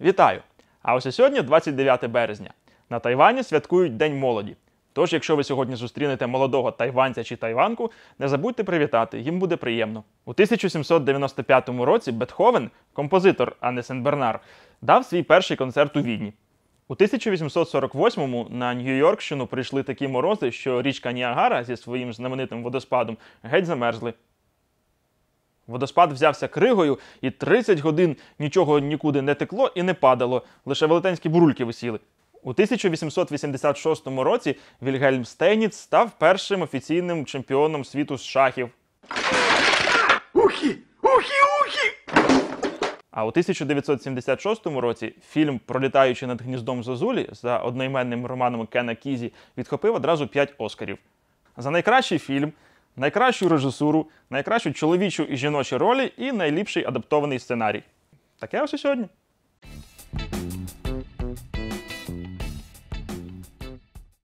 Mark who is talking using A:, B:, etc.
A: Вітаю! А ось сьогодні 29 березня. На Тайвані святкують День молоді. Тож, якщо ви сьогодні зустрінете молодого тайванця чи тайванку, не забудьте привітати, їм буде приємно. У 1795 році Бетховен, композитор, а не Сен-Бернар, дав свій перший концерт у Відні. У 1848-му на Нью-Йоркщину прийшли такі морози, що річка Ніагара зі своїм знаменитим водоспадом геть замерзли. Водоспад взявся кригою, і 30 годин нічого нікуди не текло і не падало, лише велетенські бурульки висіли. У 1886 році Вільгельм Стейніц став першим офіційним чемпіоном світу з шахів.
B: Ухи! Ухи! Ухи!
A: А у 1976 році фільм Пролітаючи над гніздом Зозулі за одноіменним романом Кена Кізі відхопив одразу 5 Оскарів. За найкращий фільм, найкращу режисуру, найкращу чоловічу і жіночу ролі і найліпший адаптований сценарій. Таке ось і сьогодні.